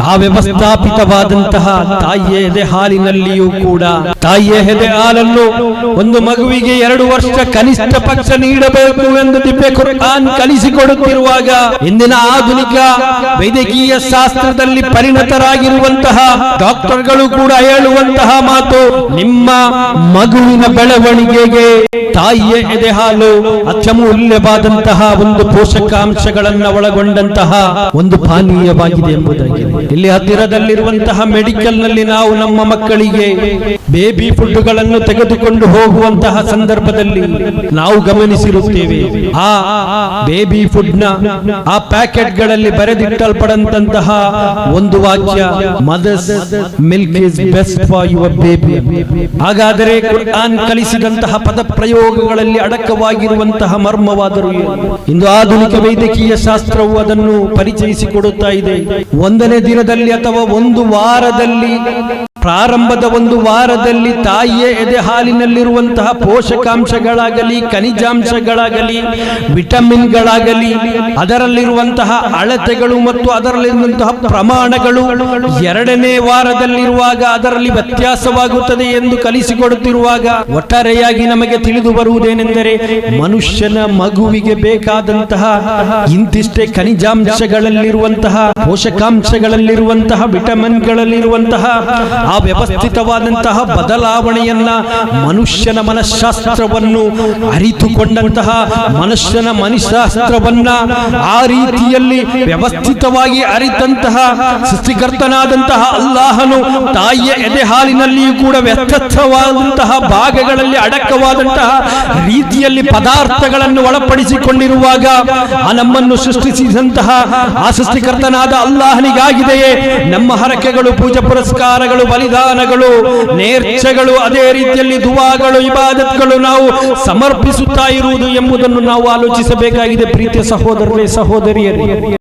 ಆ ವ್ಯವಸ್ಥಾಪಿತವಾದಂತಹ ತಾಯಿಯ ಎದೆ ಹಾಲಿನಲ್ಲಿಯೂ ಕೂಡ. ತಾಯಿಯ ಎದೆ ಹಾಲನ್ನು ಒಂದು ಮಗುವಿಗೆ ಎರಡು ವರ್ಷ ಕನಿಷ್ಠ ಪಕ್ಷ ನೀಡಬೇಕು ಎಂದು ದಿಬ್ಬೆ ಕುರ್ಆನ್ ಕಲಿಸಿಕೊಡುತ್ತಿರುವಾಗ, ಇಂದಿನ ಆಧುನಿಕ ವೈದ್ಯಕೀಯ ಶಾಸ್ತ್ರದಲ್ಲಿ ಪರಿಣತರಾಗಿರುವಂತಹ ಡಾಕ್ಟರ್ಗಳು ಕೂಡ ಹೇಳುವಂತಹ ಮಾತು, ನಿಮ್ಮ ಮಗುವಿನ ಬೆಳವಣಿಗೆಗೆ ತಾಯಿಯ ಎದೆ ಹಾಲು ಅತ್ಯಮೂಲ್ಯವಾದಂತಹ ಒಂದು ಪೋಷಕಾಂಶಗಳನ್ನ ಒಳಗೊಂಡಂತಹ ಒಂದು ಪಾನೀಯವಾಗಿದೆ ಎಂಬುದಾಗಿದೆ ಇಲ್ಲಿ ಹತ್ತಿರದಲ್ಲಿರುವಂತಹ ಮೆಡಿಕಲ್ನಲ್ಲಿ ನಾವು ನಮ್ಮ ಮಕ್ಕಳಿಗೆ ಬೇಬಿ ಫುಡ್ಗಳನ್ನು ತೆಗೆದುಕೊಂಡು ಹೋಗುವಂತಹ ಸಂದರ್ಭದಲ್ಲಿ ನಾವು ಗಮನಿಸಿರುತ್ತೇವೆ. ಆ, ಬೇಬಿ ಫುಡ್ನ ಆ ಪ್ಯಾಕೆಟ್ಗಳಲ್ಲಿ ಬರೆದಿಟ್ಟಲ್ಪಡಂತಹ ಒಂದು ವಾಕ್ಯ, mother's milk is best for your baby. ಹಾಗಾದರೆ ಕುರ್ಆನ್ ಕಲಿಸಿದಂತಹ ಪದ ಪ್ರಯೋಗಗಳಲ್ಲಿ ಅಡಕವಾಗಿರುವಂತಹ ಮರ್ಮವಾದರೂ? ಇಂದು ಆಧುನಿಕ ವೈದ್ಯಕೀಯ ಶಾಸ್ತ್ರವು ಅದನ್ನು ಪರಿಚಯಿಸಿಕೊಡುತ್ತಾ ಇದೆ. ಒಂದನೇ ದಿನದಲ್ಲಿ ಅಥವಾ ಒಂದು ವಾರದಲ್ಲಿ ಪ್ರಾರಂಭದ ಒಂದು ವಾರದಲ್ಲಿ ತಾಯಿಯ ಎದೆ ಹಾಲಿನಲ್ಲಿರುವಂತಹ ಪೋಷಕಾಂಶಗಳಾಗಲಿ, ಖನಿಜಾಂಶಗಳಾಗಲಿ, ವಿಟಮಿನ್ಗಳಾಗಲಿ, ಅದರಲ್ಲಿರುವಂತಹ ಅಳತೆಗಳು ಮತ್ತು ಅದರಲ್ಲಿರುವಂತಹ ಪ್ರಮಾಣಗಳು ಎರಡನೇ ವಾರದಲ್ಲಿರುವಾಗ ಅದರಲ್ಲಿ ವ್ಯತ್ಯಾಸವಾಗುತ್ತದೆ ಎಂದು ಕಲಿಸಿಕೊಡುತ್ತಿರುವಾಗ ಒಟ್ಟಾರೆಯಾಗಿ ನಮಗೆ ತಿಳಿದು ಬರುವುದೇನೆಂದರೆ ಮನುಷ್ಯನ ಮಗುವಿಗೆ ಬೇಕಾದಂತಹ ಇಂತಿಷ್ಟೇ ಖನಿಜಾಂಶಗಳಲ್ಲಿರುವಂತಹ ಪೋಷಕಾಂಶಗಳಲ್ಲಿರುವಂತಹ ವಿಟಮಿನ್ಗಳಲ್ಲಿರುವಂತಹ ಆ ವ್ಯವಸ್ಥಿತವಾದಂತಹ ಬದಲಾವಣೆಯನ್ನ ಮನುಷ್ಯನ ಮನಃಶಾಸ್ತ್ರವನ್ನು ಅರಿತುಕೊಂಡಂತಹ ಮನುಷ್ಯನ ಮನಃಶಾಸ್ತ್ರವನ್ನ ಆ ರೀತಿಯಲ್ಲಿ ವ್ಯವಸ್ಥಿತವಾಗಿ ಅರಿತಂತಹ ಸೃಷ್ಟಿಕರ್ತನಾದಂತಹ ಅಲ್ಲಾಹನು ತಾಯಿಯ ಎದೆ ಹಾಲಿನಲ್ಲಿಯೂ ಕೂಡ ವ್ಯರ್ಥವಾದಂತಹ ಭಾಗಗಳಲ್ಲಿ ಅಡಕವಾದಂತಹ ರೀತಿಯಲ್ಲಿ ಪದಾರ್ಥಗಳನ್ನು ಒಳಪಡಿಸಿಕೊಂಡಿರುವಾಗ ಆ ನಮ್ಮನ್ನು ಸೃಷ್ಟಿಸಿದಂತಹ ಆ ಸೃಷ್ಟಿಕರ್ತನಾದ ಅಲ್ಲಾಹನಿಗಾಗಿದೆಯೇ? ನಮ್ಮ ಹರಕೆಗಳು, ಪೂಜೆ ಪುರಸ್ಕಾರಗಳು ಬಲಿದಾನಗಳು ನೇರ್ಚಗಳು ಅದೇ ರೀತಿಯಲ್ಲಿ ದುವಾಗಳು, ಇಬಾದತ್ಗಳು ನಾವು ಸಮರ್ಪಿಸುತ್ತಾ ಇರುವುದು ಎಂಬುದನ್ನು ನಾವು ಆಲೋಚಿಸಬೇಕಾಗಿದೆ. ಪ್ರೀತಿಯ ಸಹೋದರರೇ, ಸಹೋದರಿಯರೇ.